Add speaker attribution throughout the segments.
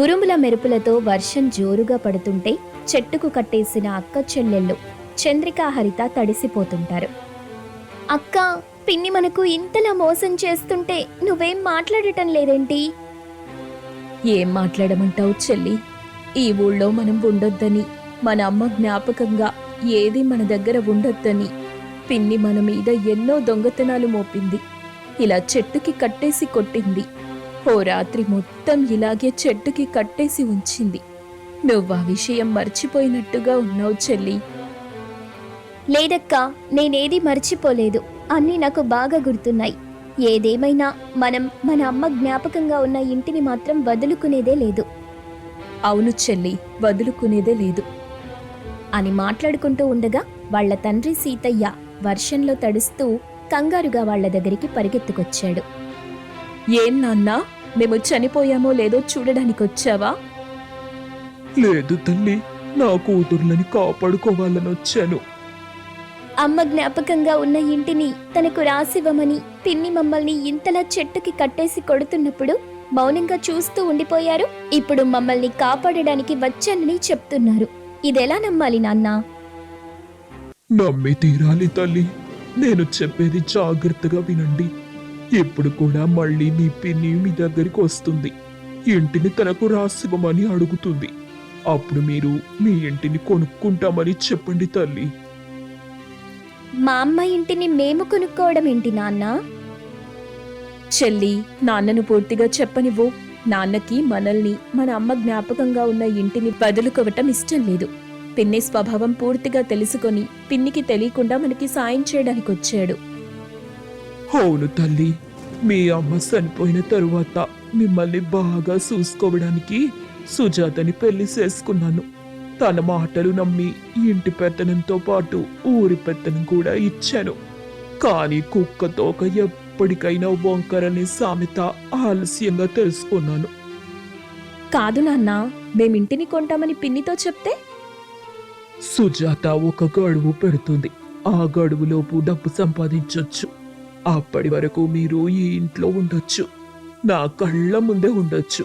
Speaker 1: ఉరుముల మెరుపులతో వర్షం జోరుగా పడుతుంటే చెట్టుకు కట్టేసిన అక్క చెల్లెళ్ళు చంద్రికా హరిత తడిసిపోతుంటారు. అక్క పిన్ని మనకు ఇంతలా మోసం చేస్తుంటే నువ్వేం మాట్లాడటం లేదేంటి?
Speaker 2: ఏం మాట్లాడమంటావు చెల్లి? ఈ ఊళ్ళో మనం ఉండొద్దని మన అమ్మ జ్ఞాపకంగా ఏది మన దగ్గర ఉండొద్దని పిన్ని మన మీద ఎన్నో దొంగతనాలు మోపింది. ఇలా చెట్టుకి కట్టేసి కొట్టింది. ఓ రాత్రి మొత్తం ఇలాగే చెట్టుకి కట్టేసి ఉంచింది. నువ్వు ఆ విషయం మర్చిపోయినట్టుగా ఉన్నావు చెల్లి.
Speaker 1: లేదక్కా నేనేది మర్చిపోలేదు. అన్నీ నాకు బాగా గుర్తున్నాయి. ఏదేమైనా మనం మన అమ్మ జ్ఞాపకంగా ఉన్న ఇంటిని మాత్రం వదులుకునేదే లేదు.
Speaker 2: అవును చెల్లి వదులుకునేదే లేదు.
Speaker 1: అని మాట్లాడుకుంటూ ఉండగా వాళ్ళ తండ్రి సీతయ్య వర్షంలో తడుస్తూ కంగారుగా వాళ్ళ దగ్గరికి పరిగెత్తుకొచ్చాడు.
Speaker 2: ఏం నాన్నా? మేము చనిపోయామో లేదో చూడడానికి వచ్చావా
Speaker 3: లేదు తల్లి నా కూతుర్లని కాపాడుకోవాలని వచ్చాను.
Speaker 1: అమ్మ జ్ఞాపకంగా ఉన్న ఇంటిని తనకు రాసివ్వమని పిన్ని మమ్మల్ని ఇంతలా చెట్టుకి కట్టేసి కొడుతున్నప్పుడు మౌనంగా చూస్తూ ఉండిపోయారు. ఇప్పుడు మమ్మల్ని కాపాడడానికి వచ్చానని చెప్తున్నారు. ఇదెలా నమ్మాలి నాన్నా?
Speaker 3: నమ్మి తీరాలి తల్లి. నేను చెప్పేది జాగ్రత్తగా వినండి. ఇప్పుడు కూడా మళ్ళీ మీ పిన్ని మీ దగ్గరికి వస్తుంది. ఇంటిని తనకు రాసివ్వమని అడుగుతుంది. అప్పుడు మీరు మీ ఇంటిని కొనుక్కుంటామని చెప్పండి తల్లి.
Speaker 1: మా అమ్మ ఇంటిని మేము కొనుక్కోవడం ఏంటి నాన్నా?
Speaker 2: చెల్లి నాన్నను పూర్తిగా చెప్పనివ్వు. నాన్నకి మనల్ని మన అమ్మ జ్ఞాపకంగా ఉన్న ఇంటిని వదులుకోవటం ఇష్టం లేదు. పిన్ని స్వభావం పూర్తిగా తెలుసుకొని పిన్నికి తెలియకుండా మనకి సాయం చేయడానికి వచ్చాడు
Speaker 3: అవును తల్లి. మీ అమ్మ చనిపోయిన తరువాత మిమ్మల్ని బాగా చూసుకోవడానికి సుజాతని పెళ్ళి చేసుకున్నాను. తన మాటలు నమ్మి ఇంటి పెత్తనంతో పాటు ఊరి పెత్తనం కూడా ఇచ్చాను. కానీ కుక్క తోక ఎప్పటికైనా వంకరని సామెత ఆలస్యంగా తెలుసుకున్నాను.
Speaker 2: కాదు నాన్న మేమింటిని కొంటామని పిన్నితో చెప్తే?
Speaker 3: సుజాత ఒక గడువు పెడుతుంది. ఆ గడువులోపు డబ్బు సంపాదించొచ్చు. అప్పటి వరకు మీరు ఈ ఇంట్లో ఉండొచ్చు. నా కళ్ళ ముందే ఉండొచ్చు.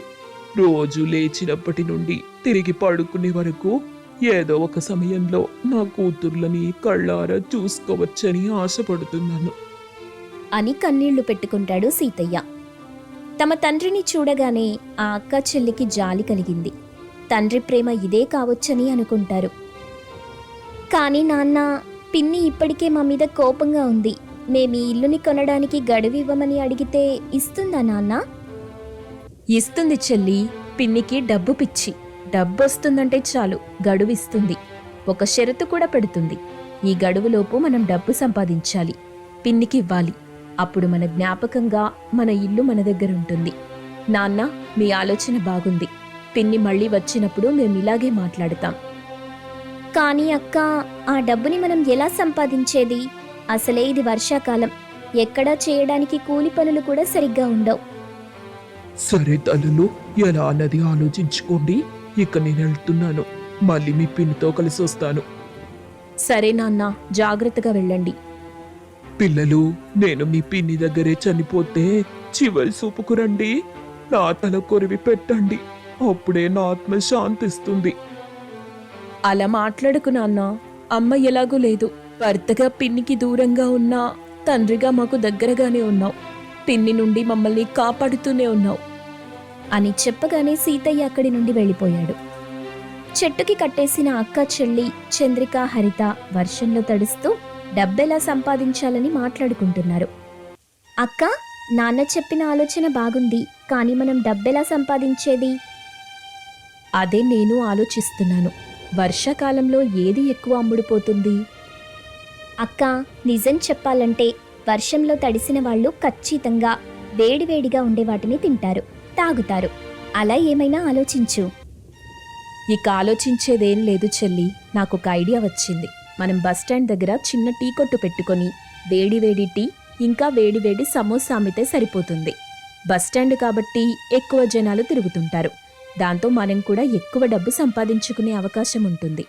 Speaker 3: రోజు లేచినప్పటి నుండి తిరిగి పడుకునే వరకు ఏదో ఒక సమయంలో నా కూతుర్లని కళ్ళారా చూసుకోవచ్చని ఆశపడుతున్నాను.
Speaker 1: అని కన్నీళ్ళు పెట్టుకుంటాడు సీతయ్య. తమ తండ్రిని చూడగానే ఆ అక్క చెల్లికి జాలి కలిగింది. తండ్రి ప్రేమ ఇదే కావచ్చని అనుకుంటారు. కానీ నాన్న పిన్ని ఇప్పటికే మా మీద కోపంగా ఉంది. మేము ఈ ఇల్లుని కొనడానికి గడువు ఇవ్వమని అడిగితే ఇస్తుందా నాన్న?
Speaker 2: ఇస్తుంది చెల్లి పిన్నికి డబ్బు పిచ్చి. డబ్బు వస్తుందంటే చాలు గడువు ఇస్తుంది. ఒక షరతు కూడా పెడుతుంది. ఈ గడువులోపు మనం డబ్బు సంపాదించాలి. పిన్నికి ఇవ్వాలి. అప్పుడు మన జ్ఞాపకంగా మన ఇల్లు మన దగ్గర ఉంటుంది. నాన్న మీ ఆలోచన బాగుంది. పిన్ని మళ్ళీ వచ్చినప్పుడు మేము ఇలాగే మాట్లాడతాం.
Speaker 1: కానీ అక్క ఆ డబ్బుని మనం ఎలా సంపాదించేది? అసలే ఇది వర్షాకాలం. ఎక్కడా చేయడానికి కూలి పనులు కూడా సరిగ్గా ఉండవు.
Speaker 3: సరే తల్లులు ఎలా అన్నది ఆలోచించుకోండి. ఇక నేను వెళ్తున్నాను. మళ్ళీ మీ పిన్నితో కలిసి వస్తాను.
Speaker 2: సరే నాన్న జాగ్రత్తగా వెళ్ళండి.
Speaker 3: పిల్లలు నేను మీ పిన్ని దగ్గరే చనిపోతే చివరి చూపుకు రండి. నా తల కొరివి పెట్టండి. అప్పుడే నా ఆత్మ శాంతిస్తుంది.
Speaker 2: అలా మాట్లాడకు నాన్న. అమ్మ ఎలాగూ లేదు. భర్తగా పిన్నికి దూరంగా ఉన్నా తండ్రిగా మాకు దగ్గరగానే ఉన్నావు. పిన్ని నుండి మమ్మల్ని కాపాడుతూనే ఉన్నావు.
Speaker 1: అని చెప్పగానే సీతయ్య అక్కడి నుండి వెళ్ళిపోయాడు. చెట్టుకి కట్టేసిన అక్క చెల్లి చంద్రిక హరిత వర్షంలో తడుస్తూ డబ్బెలా సంపాదించాలని మాట్లాడుకుంటున్నారు. అక్క నాన్న చెప్పిన ఆలోచన బాగుంది కానీ మనం డబ్బెలా సంపాదించేది?
Speaker 2: అదే నేను ఆలోచిస్తున్నాను. వర్షాకాలంలో ఏది ఎక్కువ అమ్ముడుపోతుంది?
Speaker 1: అక్క నిజం చెప్పాలంటే వర్షంలో తడిసిన వాళ్ళు ఖచ్చితంగా వేడివేడిగా ఉండే వాటిని తింటారు తాగుతారు. అలా ఏమైనా ఆలోచించు.
Speaker 2: ఇక ఆలోచించేదేం లేదు చెల్లి. నాకు ఒక ఐడియా వచ్చింది. మనం బస్టాండ్ దగ్గర చిన్న టీ కొట్టు పెట్టుకొని వేడి వేడి టీ ఇంకా వేడి వేడి సమోసా అమ్మితే సరిపోతుంది. బస్టాండ్ కాబట్టి ఎక్కువ జనాలు తిరుగుతుంటారు. దాంతో మనం కూడా ఎక్కువ డబ్బు సంపాదించుకునే అవకాశం ఉంటుంది.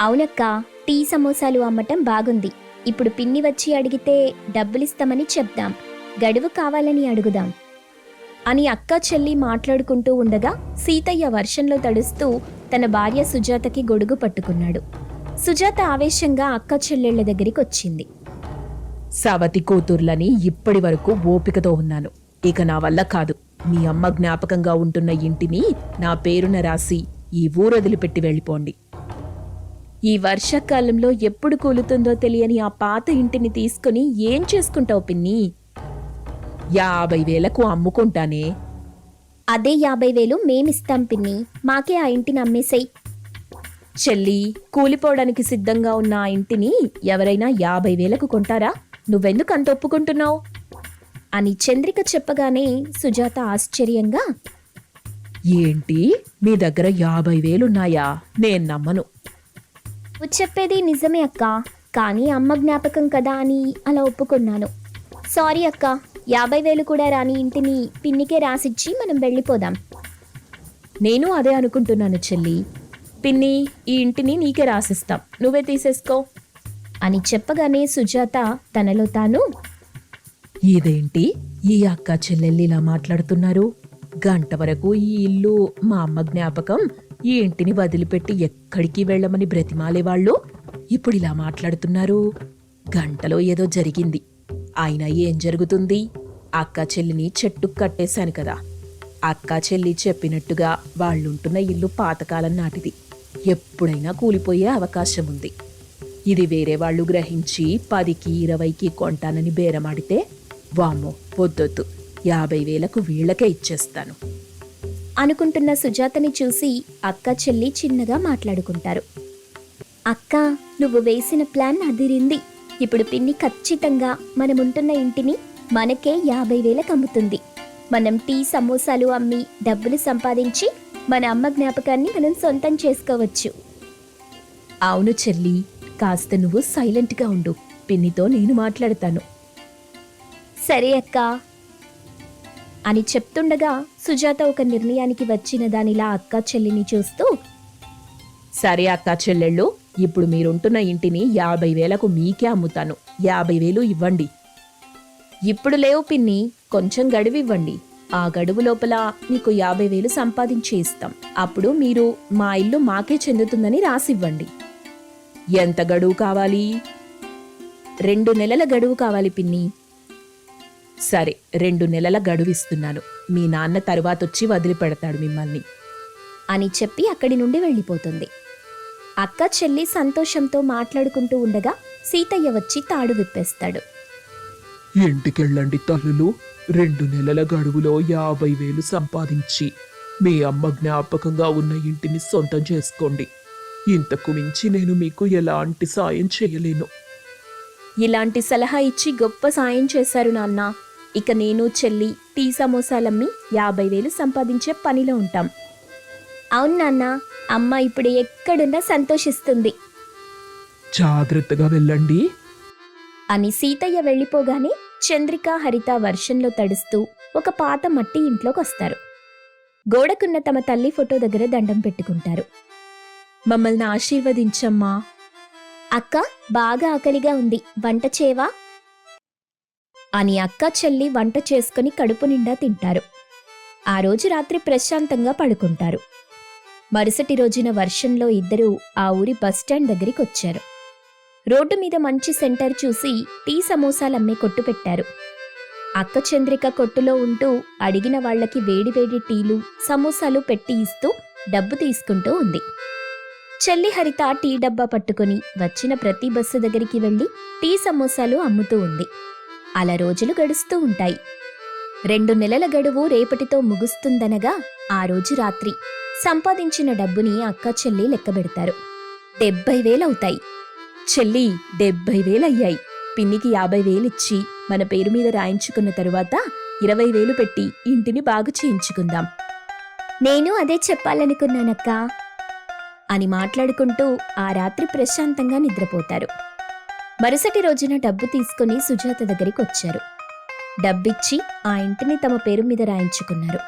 Speaker 1: అవునక్క టీ సమోసాలు అమ్మటం బాగుంది. ఇప్పుడు పిన్ని వచ్చి అడిగితే డబ్బులిస్తామని చెప్దాం. గడువు కావాలని అడుగుదాం. అని అక్క చెల్లి మాట్లాడుకుంటూ ఉండగా సీతయ్య వర్షంలో తడుస్తూ తన భార్య సుజాతకి గొడుగు పట్టుకున్నాడు. సుజాత ఆవేశంగా అక్క చెల్లెళ్ళ దగ్గరికి వచ్చింది.
Speaker 2: సవతి కూతుర్లని ఇప్పటి వరకు ఓపికతో ఉన్నాను. ఇక నా వల్ల కాదు. మీ అమ్మ జ్ఞాపకంగా ఉంటున్న ఇంటిని నా పేరున రాసి ఈ ఊరొదిలిపెట్టి వెళ్ళిపోండి.
Speaker 1: ఈ వర్షాకాలంలో ఎప్పుడు కూలుతుందో తెలియని ఆ పాత ఇంటిని తీసుకుని ఏం చేసుకుంటావు పిన్ని?
Speaker 2: యాభై వేలకు అమ్ముకుంటానే.
Speaker 1: అదే యాభై వేలు మేమిస్తాం పిన్ని. మాకే ఆ ఇంటిని అమ్మేసేయ్.
Speaker 2: చెల్లి కూలిపోవడానికి సిద్ధంగా ఉన్న ఆ ఇంటిని ఎవరైనా యాభై వేలకు కొంటారా? నువ్వెందుకు అంత ఒప్పుకుంటున్నావు?
Speaker 1: అని చంద్రిక చెప్పగానే సుజాత ఆశ్చర్యంగా
Speaker 2: ఏంటి? మీ దగ్గర యాభై వేలున్నాయా? నేను నమ్మను.
Speaker 1: నువ్వు చెప్పేది నిజమే అక్క. కానీ అమ్మ జ్ఞాపకం కదా అని అలా ఒప్పుకున్నాను. సారీ అక్క. యాభై వేలు కూడా రాని ఇంటిని పిన్నికే రాసిచ్చి మనం వెళ్ళిపోదాం.
Speaker 2: నేను అదే అనుకుంటున్నాను చెల్లి. పిన్ని ఈ ఇంటిని నీకే రాసిస్తాం. నువ్వే తీసేసుకో.
Speaker 1: అని చెప్పగానే సుజాత తనలో తాను
Speaker 2: ఇదేంటి? ఈ అక్క చెల్లెళ్ళు ఇలా మాట్లాడుతున్నారు? గంట వరకు ఈ ఇల్లు మా అమ్మ జ్ఞాపకం ఈ ఇంటిని వదిలిపెట్టి ఎక్కడికి వెళ్ళమని బ్రతిమాలేవాళ్ళు? ఇప్పుడు ఇలా మాట్లాడుతున్నారు. గంటలో ఏదో జరిగింది. అయినా ఏం జరుగుతుంది? అక్క చెల్లిని చెట్టుకు కట్టేశాను కదా. అక్క చెల్లి చెప్పినట్టుగా వాళ్ళుంటున్న ఇల్లు పాతకాలం నాటిది. ఎప్పుడైనా కూలిపోయే అవకాశం ఉంది. ఇది వేరే వాళ్ళు గ్రహించి పదికి ఇరవైకి కొంటానని బేరమాడితే వామ్మో పొద్దొద్దు. యాభై వేలకు వీళ్ళకే ఇచ్చేస్తాను.
Speaker 1: అనుకుంటున్న సుజాతని చూసి అక్క చెల్లి చిన్నగా మాట్లాడుకుంటారు. అక్క నువ్వు వేసిన ప్లాన్ అదిరింది. ఇప్పుడు పిన్ని ఖచ్చితంగా మనముంటున్న ఇంటిని మనకే యాభై వేలకు అమ్ముతుంది. మనం టీ సమోసాలు అమ్మి డబ్బులు సంపాదించి మన అమ్మ జ్ఞాపకాన్ని మనం సొంతం చేసుకోవచ్చు.
Speaker 2: అవును చెల్లి కాస్త నువ్వు సైలెంట్గా ఉండు. పిన్నితో నేను మాట్లాడతాను.
Speaker 1: సరే అక్క అని చెప్తుండగా సుజాత ఒక నిర్ణయానికి వచ్చిన దానిలా అక్క చెల్లిని చూస్తూ
Speaker 2: సరే అక్క చెల్లెళ్ళు ఇప్పుడు మీరుంటున్న ఇంటిని యాభై వేలకు మీకే అమ్ముతాను. యాభై వేలు ఇవ్వండి.
Speaker 1: ఇప్పుడు లేవు పిన్ని కొంచెం గడువు ఇవ్వండి. ఆ గడువు లోపల మీకు యాభై వేలు సంపాదించి ఇస్తాం. అప్పుడు మీరు మా ఇల్లు మాకే చెందుతుందని రాసివ్వండి.
Speaker 2: ఎంత గడువు కావాలి?
Speaker 1: రెండు నెలల గడువు కావాలి పిన్ని.
Speaker 2: సరే రెండు నెలల గడువు ఇస్తున్నాను మీ నాన్న తరువాతొచ్చి వదిలిపెడతాడు మిమ్మల్ని.
Speaker 1: అని చెప్పి అక్కడి నుండి వెళ్ళిపోతుంది. అక్క చెల్లి సంతోషంతో మాట్లాడుకుంటూ ఉండగా సీతయ్య వచ్చి తాడు విప్పేస్తాడు.
Speaker 3: ఇంటికెళ్ళండి తల్లులు. రెండు నెలల గడువులో యాభై వేలు సంపాదించి మీ అమ్మ జ్ఞాపకంగా ఉన్న ఇంటిని సొంతం చేసుకోండి. ఇంతకు మించి నేను మీకు ఎలాంటి సాయం చేయలేను.
Speaker 1: ఇలాంటి సలహా ఇచ్చి గొప్ప సాయం చేశారు నాన్న. ఇక నేను చెల్లి టీ సమోసాలమ్మి యాభై వేలు సంపాదించే పనిలో ఉంటాం. అవును నాన్న అమ్మ ఇప్పుడు ఎక్కడున్నా సంతోషిస్తుంది.
Speaker 3: జాగ్రత్తగా వెళ్ళండి.
Speaker 1: అని సీతయ్య వెళ్ళిపోగానే చంద్రిక హరిత వర్షంలో తడుస్తూ ఒక పాత మట్టి ఇంట్లోకి వస్తారు. గోడకున్న తమ తల్లి ఫోటో దగ్గర దండం పెట్టుకుంటారు.
Speaker 2: మమ్మల్ని ఆశీర్వదించమ్మా.
Speaker 1: అక్క బాగా ఆకలిగా ఉంది. వంట చేవా అని అక్క చెల్లి వంట చేసుకుని కడుపు నిండా తింటారు. ఆ రోజు రాత్రి ప్రశాంతంగా పడుకుంటారు. మరుసటి రోజున వర్షంలో ఇద్దరూ ఆ ఊరి బస్టాండ్ దగ్గరికి వచ్చారు. రోడ్డు మీద మంచి సెంటర్ చూసి టీ సమోసాలు అమ్మే కొట్టు పెట్టారు. అక్క చంద్రిక కొట్టులో ఉంటూ అడిగిన వాళ్ళకి వేడివేడి టీలు సమోసాలు పెట్టి ఇస్తూ డబ్బు తీసుకుంటూ ఉంది. చెల్లి హరిత టీ డబ్బా పట్టుకుని వచ్చిన ప్రతి బస్సు దగ్గరికి వెళ్ళి టీ సమోసాలు అమ్ముతూ ఉంది. అలా రోజులు గడుస్తూ ఉంటాయి. రెండు నెలల గడువు రేపటితో ముగుస్తుందనగా ఆ రోజు రాత్రి సంపాదించిన డబ్బుని అక్క చెల్లి లెక్కబెడతారు డెబ్బై వేలవుతాయి
Speaker 2: చెల్లి డెబ్బై వేలయ్యాయి పిన్నికి యాభై వేలిచ్చి మన పేరు మీద రాయించుకున్న తరువాత ఇరవై వేలు పెట్టి ఇంటిని బాగు చేయించుకుందాం.
Speaker 1: నేను అదే చెప్పాలనుకున్నానక్కా. అని మాట్లాడుకుంటూ ఆ రాత్రి ప్రశాంతంగా నిద్రపోతారు. మరుసటి రోజున డబ్బు తీసుకుని సుజాత దగ్గరికి వచ్చారు. డబ్బిచ్చి ఆ ఇంటిని తమ పేరు మీద రాయించుకున్నారు.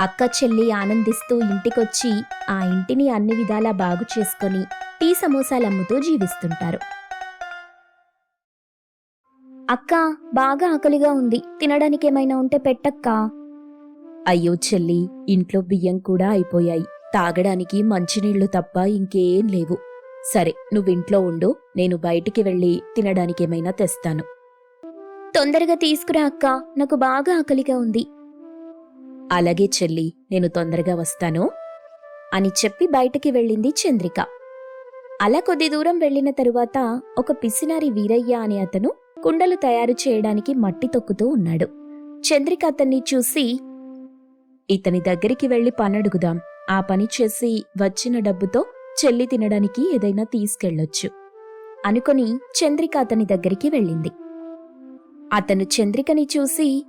Speaker 1: అక్క చెల్లి ఆనందిస్తూ ఇంటికొచ్చి ఆ ఇంటిని అన్ని విధాలా బాగు చేసుకొని టీ సమోసాలు అమ్ముతూ జీవిస్తుంటారు. అక్క బాగా ఆకలిగా ఉంది. తినడానికి ఏమైనా ఉంటే పెట్టక్కా?
Speaker 2: అయ్యో చెల్లి ఇంట్లో బియ్యం కూడా అయిపోయాయి. తాగడానికి మంచినీళ్ళు తప్ప ఇంకేం లేవు. సరే నువ్వింట్లో ఉండు నేను బయటికి వెళ్ళి తినడానికేమైనా తెస్తాను.
Speaker 1: తొందరగా తీసుకురా అక్క నాకు బాగా ఆకలిగా ఉంది.
Speaker 2: అలాగే చెల్లి నేను తొందరగా వస్తాను.
Speaker 1: అని చెప్పి బయటికి వెళ్ళింది చంద్రిక. అలా కొద్ది దూరం వెళ్ళిన తరువాత ఒక పిసినారి వీరయ్య అనే అతను కుండలు తయారు చేయడానికి మట్టి తొక్కుతూ ఉన్నాడు. చంద్రిక అతన్ని చూసి
Speaker 2: ఇతని దగ్గరికి వెళ్ళి పనడుగుదాం. ఆ పని చేసి వచ్చిన డబ్బుతో చెల్లి తినడానికి ఏదైనా తీసుకెళ్ళొచ్చు
Speaker 1: అనుకొని చంద్రిక అతని దగ్గరికి వెళ్ళింది. అతను చంద్రికని చూసి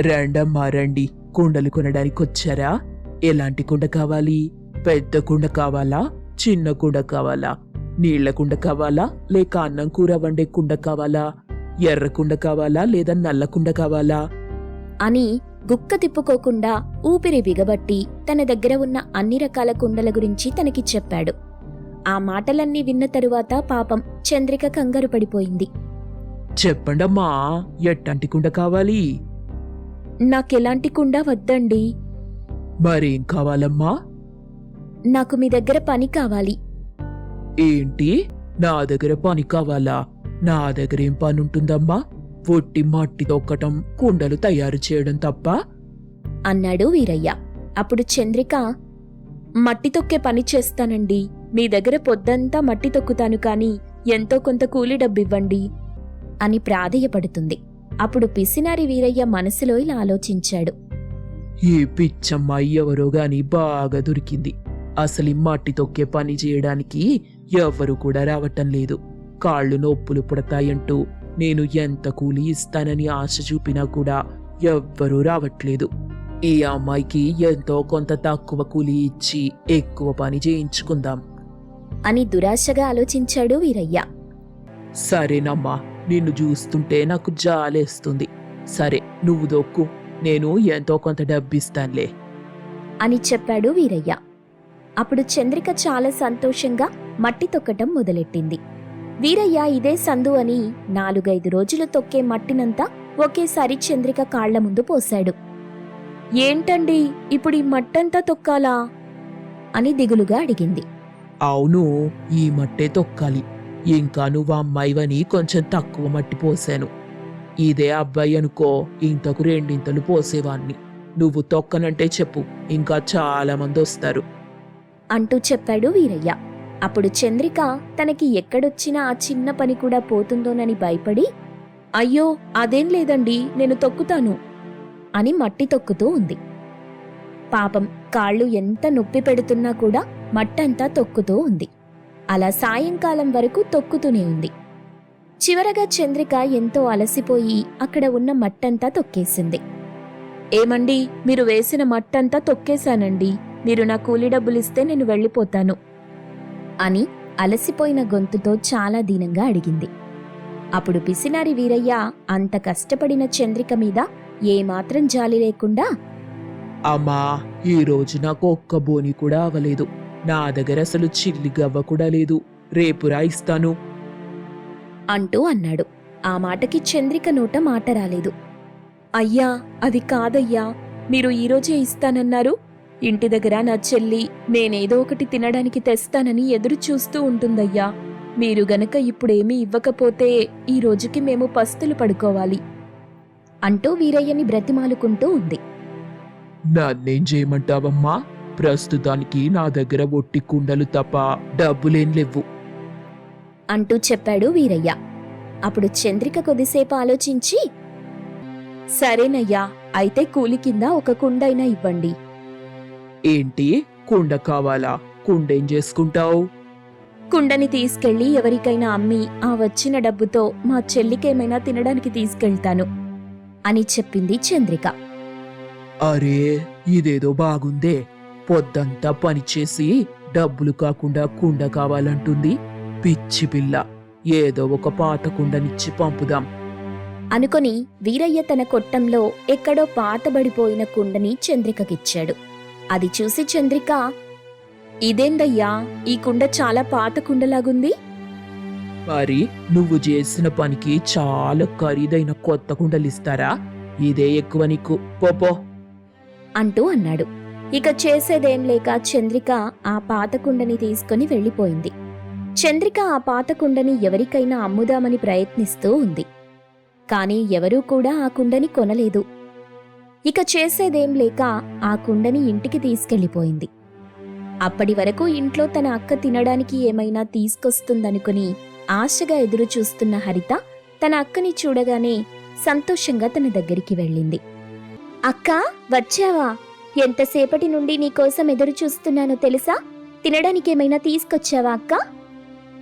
Speaker 3: రండమ్మా రండి. కుండలు కొనడానికి వచ్చారా ఎలాంటి కుండ కావాలి? పెద్ద కుండ కావాలా? చిన్న కుండ కావాలా? నీళ్ళ కుండ కావాలా? లేక అన్నం కూర వండే కుండ కావాలా? ఎర్ర కుండ కావాలా? లేదా నల్ల కుండ కావాలా?
Speaker 1: అని గుక్క తిప్పుకోకుండా ఊపిరి బిగబట్టి తన దగ్గర ఉన్న అన్ని రకాల కుండల గురించి తనకి చెప్పాడు. ఆ మాటలన్నీ విన్న తరువాత పాపం చంద్రిక కంగారు పడిపోయింది.
Speaker 3: చెప్పండమ్మా ఎట్టంటి కుండ కావాలి?
Speaker 1: నాకెలాంటి కుండ వద్దండి.
Speaker 3: మరేం కావాలమ్మా?
Speaker 1: నాకు మీ దగ్గర పని కావాలి.
Speaker 3: ఏంటి? నా దగ్గర పని కావాలా? నా దగ్గర ఏం పని ఉంటుందమ్మా ఒట్టి మట్టి తొక్కటం కుండలు తయారు చేయడం తప్ప?
Speaker 1: అన్నాడు వీరయ్య. అప్పుడు చంద్రిక మట్టి తొక్కే పని చేస్తానండి. మీ దగ్గర పొద్దంతా మట్టి తొక్కుతాను కాని ఎంతో కొంత కూలి డబ్బివ్వండి అని ప్రాధేయపడుతుంది. అప్పుడు పిసినారి వీరయ్య మనసులో ఇలా ఆలోచించాడు.
Speaker 3: ఈ పిచ్చమ్మాయి ఎవరో గాని బాగా దొరికింది. అసలు మట్టి తొక్కే పని చేయడానికి ఎవ్వరు కూడా రావటం లేదు. కాళ్ళు నొప్పులు పుడతాయంటూ నేను ఎంత కూలి ఇస్తానని ఆశ చూపినా కూడా ఎవ్వరూ రావట్లేదు. ఈ అమ్మాయికి ఎంతో కొంత తక్కువ కూలి ఇచ్చి ఎక్కువ పని చేయించుకుందాం.
Speaker 1: అని దురాశగా ఆలోచించాడు వీరయ్య.
Speaker 3: సరేనమ్మా నిన్ను చూస్తుంటే నాకు జాలేస్తుంది. సరే నువ్వు దొక్కు నేను ఎంతో కొంత డబ్బిస్తానులే.
Speaker 1: అని చెప్పాడు వీరయ్య. అప్పుడు చంద్రిక చాలా సంతోషంగా మట్టి తొక్కటం మొదలెట్టింది. వీరయ్య ఇదే సందు అని నాలుగైదు రోజులు తొక్కే మట్టినంతా ఒకేసారి చంద్రిక కాళ్ళ ముందు పోశాడు. ఏంటండి ఇప్పుడు ఈ మట్టంతా తొక్కాలా? అని దిగులుగా అడిగింది.
Speaker 3: అవును ఈ మట్టే తొక్కాలి. ఇంకా నువ్వు అమ్మాయివని కొంచెం తక్కువ మట్టి పోసాను ఇదే అబ్బాయి అనుకో ఇంతకు రెండింతలు పోసేవాణ్ణి. నువ్వు తొక్కనంటే చెప్పు ఇంకా చాలా మంది వస్తారు
Speaker 1: అంటూ చెప్పాడు వీరయ్య. అప్పుడు చంద్రిక తనకి ఎక్కడొచ్చినా ఆ చిన్న పని కూడా పోతుందోనని భయపడి అయ్యో అదేం లేదండి నేను తొక్కుతాను అని మట్టి తొక్కుతూ ఉంది. పాపం కాళ్ళు ఎంత నొప్పి పెడుతున్నా కూడా మట్టంతా తొక్కుతూ ఉంది. అలా సాయంకాలం వరకు తొక్కుతూనే ఉంది. చివరగా చంద్రిక ఎంతో అలసిపోయి అక్కడ ఉన్న మట్టంతా తొక్కేసింది. ఏమండి మీరు వేసిన మట్టంతా తొక్కేశానండి. మీరు నా కూలి డబ్బులిస్తే నేను వెళ్ళిపోతాను. అని అలసిపోయిన గొంతుతో చాలా దీనంగా అడిగింది. అప్పుడు పిసినారి వీరయ్య అంత కష్టపడిన చంద్రిక మీద ఏమాత్రం జాలి లేకుండా
Speaker 3: అమ్మా ఈ రోజు నాకు ఒక్క బోని కూడా అవ్వలేదు నా దగ్గర అసలు చిల్లి గవ్వ కూడా లేదు. రేపు రాయిస్తాను
Speaker 1: అంటూ అన్నాడు. ఆ మాటకి చంద్రిక నోట మాట రాలేదు. అయ్యా అది కాదయ్యా మీరు ఈరోజే ఇస్తానన్నారు. ఇంటి దగ్గర నా చెల్లి నేనేదో ఒకటి తినడానికి తెస్తానని ఎదురు చూస్తూ ఉంటుందయ్యా. మీరు గనక ఇప్పుడేమీ ఇవ్వకపోతే ఈ రోజుకి మేము పస్తులు పడుకోవాలి అంటూ వీరయ్యని బ్రతిమాలుకుంటూ ఉంది.
Speaker 3: నన్నేం చేయమంటావమ్మా? ప్రస్తుతానికి నా దగ్గర ఒట్టి కుండలు తప్ప డబ్బులేం లేవు.
Speaker 1: అంటూ చెప్పాడు వీరయ్య. అప్పుడు చంద్రిక కొద్దిసేపు ఆలోచించి సరేనయ్యా అయితే కూలి కింద ఒక కుండైనా ఇవ్వండి.
Speaker 3: ఏంటి? కుండ కావాలా? కుండేం చేసుకుంటావు?
Speaker 1: కుండని తీసుకెళ్ళి ఎవరికైనా అమ్మి ఆ వచ్చిన డబ్బుతో మా చెల్లికేమైనా తినడానికి తీసుకెళ్తాను అని చెప్పింది చంద్రిక.
Speaker 3: అరే ఇదేదో బాగుందే. పొద్దంతా పనిచేసి డబ్బులు కాకుండా కుండ కావాలంటుంది. పిచ్చి పిల్ల ఏదో ఒక పాత కుండనిచ్చి పంపుదాం.
Speaker 1: అనుకొని వీరయ్య తన కొట్టంలో ఎక్కడో పాతబడిపోయిన కుండని చంద్రికకిచ్చాడు. అది చూసి చంద్రిక ఇదేందయ్యా ఈ కుండ చాలా పాత కుండలాగుంది?
Speaker 3: మరి నువ్వు చేసిన పనికి చాలా ఖరీదైన కొత్త కుండలు ఇస్తారా ఇదే ఎక్కువ నీకు. పోపో
Speaker 1: అంటూ అన్నాడు. ఇక చేసేదేం లేక చంద్రిక ఆ పాత కుండని తీసుకుని వెళ్ళిపోయింది. చంద్రిక ఆ పాత కుండని ఎవరికైనా అమ్ముదామని ప్రయత్నిస్తూ ఉంది. కానీ ఎవరూ కూడా ఆ కుండని కొనలేదు. ఇక చేసేదేం లేక ఆ కుండని ఇంటికి తీసుకెళ్ళిపోయింది. అప్పటి వరకు ఇంట్లో తన అక్క తినడానికి ఏమైనా తీసుకొస్తుందనుకుని ఆశగా ఎదురు చూస్తున్న హరిత తన అక్కని చూడగానే సంతోషంగా తన దగ్గరికి వెళ్ళింది. అక్క వచ్చావా? ఎంతసేపటి నుండి నీకోసం ఎదురు చూస్తున్నానో తెలుసా? తినడానికేమైనా తీసుకొచ్చావా అక్క?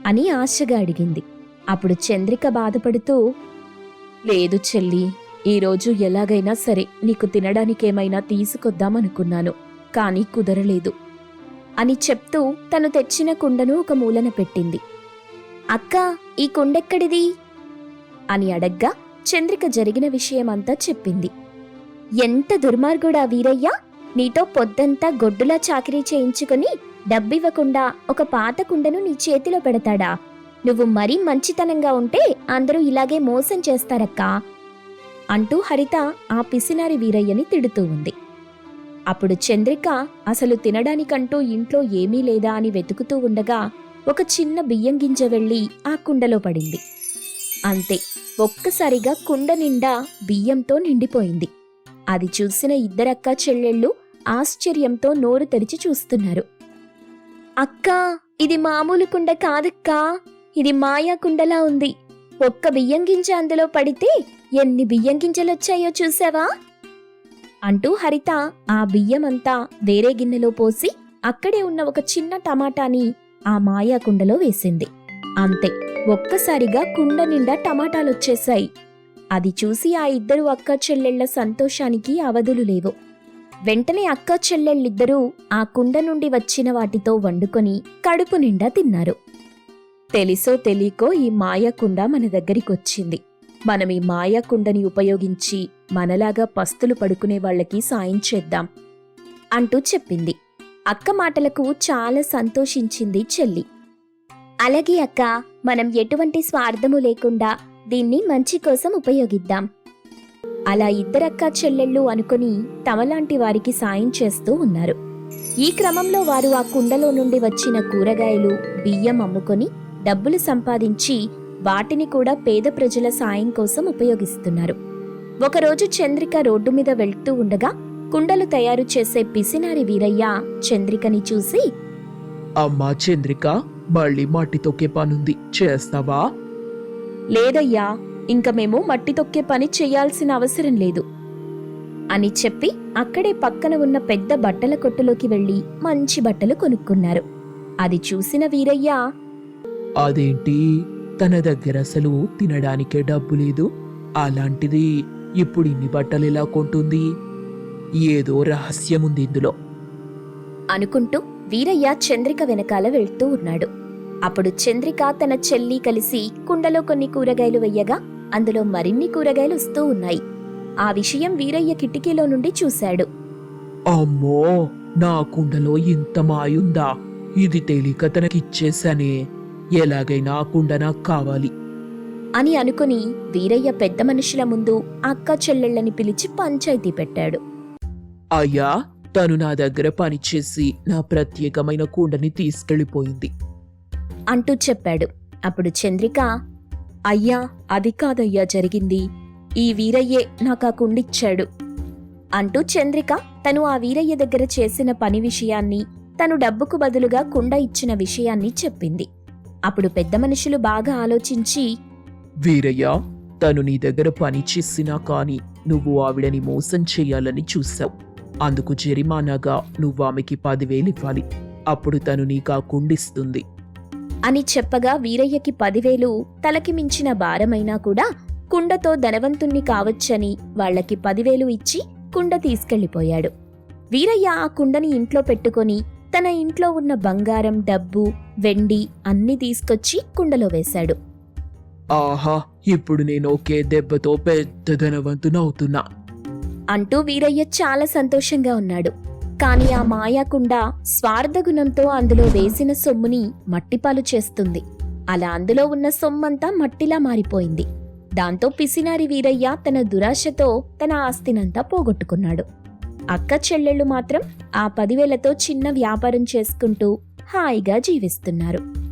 Speaker 1: అని ఆశగా అడిగింది. అప్పుడు చంద్రిక బాధపడుతూ లేదు చెల్లి ఈరోజు ఎలాగైనా సరే నీకు తినడానికేమైనా తీసుకొద్దామనుకున్నాను కానీ కుదరలేదు అని చెప్తూ తను తెచ్చిన కుండను ఒక మూలన పెట్టింది. అక్క ఈ కుండెక్కడిది? అని అడగ్గా చంద్రిక జరిగిన విషయమంతా చెప్పింది. ఎంత దుర్మార్గుడా వీరయ్య! నీతో పొద్దంతా గొడ్డులా చాకరీ చేయించుకుని డబ్బివ్వకుండా ఒక పాత కుండను నీ చేతిలో పెడతాడా? నువ్వు మరీ మంచితనంగా ఉంటే అందరూ ఇలాగే మోసం చేస్తారక్కా. అంటూ హరిత ఆ పిసినారి వీరయ్యని తిడుతూ ఉంది. అప్పుడు చంద్రిక అసలు తినడానికంటూ ఇంట్లో ఏమీ లేదా అని వెతుకుతూ ఉండగా ఒక చిన్న బియ్యం గింజ వెళ్ళి ఆ కుండలో పడింది. అంతే ఒక్కసారిగా కుండ నిండా బియ్యంతో నిండిపోయింది. అది చూసిన ఇద్దరక్క చెల్లెళ్ళు ఆశ్చర్యంతో నోరు తెరిచి చూస్తున్నారు. అక్కా ఇది మామూలు కుండ కాదక్కా ఇది మాయా కుండలా ఉంది. ఒక్క బియ్యం గింజ అందులో పడితే ఎన్ని బియ్యం గింజలొచ్చాయో చూసావా? అంటూ హరిత ఆ బియ్యమంతా వేరే గిన్నెలో పోసి అక్కడే ఉన్న ఒక చిన్న టమాటాని ఆ మాయా కుండలో వేసింది. అంతే ఒక్కసారిగా కుండ నిండా టమాటాలొచ్చేశాయి. అది చూసి ఆ ఇద్దరు అక్క చెల్లెళ్ళ సంతోషానికి అవధులు లేవు. వెంటనే అక్క చెల్లెళ్ళిద్దరూ ఆ కుండ నుండి వచ్చిన వాటితో వండుకొని కడుపు నిండా తిన్నారు. తెలిసో తెలియకో ఈ మాయకుండ మన దగ్గరికొచ్చింది. మనం ఈ మాయాకుండని ఉపయోగించి మనలాగా పస్తులు పడుకునే వాళ్ళకి సాయం చేద్దాం అంటూ చెప్పింది. అక్క మాటలకు చాలా సంతోషించింది చెల్లి. అలాగే అక్క మనం ఎటువంటి స్వార్థము లేకుండా దీన్ని మంచి కోసం ఉపయోగిద్దాం. అలా ఇద్దరక్క చెల్లెళ్ళు అనుకుని తమలాంటి వారికి సాయం చేస్తూ ఉన్నారు. ఈ క్రమంలో వారు ఆ కుండలో నుండి వచ్చిన కూరగాయలు బియ్యం అమ్ముకొని డబ్బులు సంపాదించి వాటిని కూడా పేద ప్రజల సాయం కోసం ఉపయోగిస్తున్నారు. ఒకరోజు చంద్రిక రోడ్డు మీద వెళ్తూ ఉండగా కుండలు తయారు చేసే పిసినారి వీరయ్య చంద్రికని చూసి
Speaker 3: అమ్మా చంద్రిక మళ్ళీ మట్టి తొక్కే పనుంది చేస్తావా?
Speaker 1: లేదయ్యా ఇంక మేము మట్టి తొక్కే పని చేయాల్సిన అవసరం లేదు. అని చెప్పి అక్కడే పక్కన ఉన్న పెద్ద బట్టల కొట్టులోకి వెళ్ళి మంచి బట్టలు కొనుక్కున్నారు. అది చూసిన వీరయ్య
Speaker 3: అదేంటి? తన దగ్గర అసలు తినడానికే డబ్బు లేదు. అలాంటిది ఇప్పుడు ఇన్ని బట్టలు ఎలా కొంటుంది? ఏదో రహస్యం ఉంది ఇందులో.
Speaker 1: అనుకుంటూ వీరయ్య చంద్రిక వెనకాల వెళ్తూ ఉన్నాడు. అప్పుడు చంద్రిక తన చెల్లి కలిసి కుండలో కొన్ని కూరగాయలు వెయ్యగా అందులో మరిన్ని కూరగాయలు వస్తూ ఉన్నాయి. ఆ విషయం వీరయ్య కిటికీలో నుండి చూశాడు.
Speaker 3: అమ్మో! నా కుండలో ఇంత మాయుందా? ఇది తెలియక తనకిచ్చేసానే ఎలాగైనా ఆ కుండ నాకు కావాలి.
Speaker 1: అని అనుకుని వీరయ్య పెద్ద మనుషుల ముందు అక్క చెల్లెళ్ళని పిలిచి పంచాయతీ పెట్టాడు.
Speaker 3: అయ్యా తను నా దగ్గర పనిచేసి నా ప్రత్యేకమైన కుండని తీసుకెళ్ళిపోయింది
Speaker 1: అంటూ చెప్పాడు. అప్పుడు చంద్రిక అయ్యా అది కాదయ్యా జరిగింది. ఈ వీరయ్యే నాకు ఆ కుండిచ్చాడు. అంటూ చంద్రిక తను ఆ వీరయ్య దగ్గర చేసిన పని విషయాన్ని తను డబ్బుకు బదులుగా కుండ ఇచ్చిన విషయాన్ని చెప్పింది. అప్పుడు పెద్ద మనుషులు బాగా ఆలోచించి
Speaker 3: వీరయ్య తను నీ దగ్గర పని చేసినా కాని నువ్వు ఆవిడని మోసం చేయాలని చూశావు. అందుకు జరిమానాగా నువ్వు ఆమెకి పదివేలు ఇవ్వాలి. అప్పుడు తను నీకు కుండిస్తుంది.
Speaker 1: అని చెప్పగా వీరయ్యకి పదివేలు తలకి మించిన భారమైనా కూడా కుండతో ధనవంతుణ్ణి కావచ్చని వాళ్ళకి పదివేలు ఇచ్చి కుండ తీసుకెళ్ళిపోయాడు వీరయ్య ఆ కుండని ఇంట్లో పెట్టుకొని తన ఇంట్లో ఉన్న బంగారం డబ్బు వెండి అన్నీ తీసుకొచ్చి కుండలో వేశాడు.
Speaker 3: ఆహా ఇప్పుడు నేను ఒకే దెబ్బతో పెద్ద ధనవంతునవుతున్నా
Speaker 1: అంటూ వీరయ్య చాలా సంతోషంగా ఉన్నాడు. కాని ఆ మాయాకుండ స్వార్థగుణంతో అందులో వేసిన సొమ్ముని మట్టిపాలు చేస్తుంది. అలా అందులో ఉన్న సొమ్మంతా మట్టిలా మారిపోయింది. దాంతో పిసినారి వీరయ్య తన దురాశతో తన ఆస్తినంతా పోగొట్టుకున్నాడు. అక్క చెల్లెళ్ళు మాత్రం ఆ పదివేలతో చిన్న వ్యాపారం చేసుకుంటూ హాయిగా జీవిస్తున్నారు.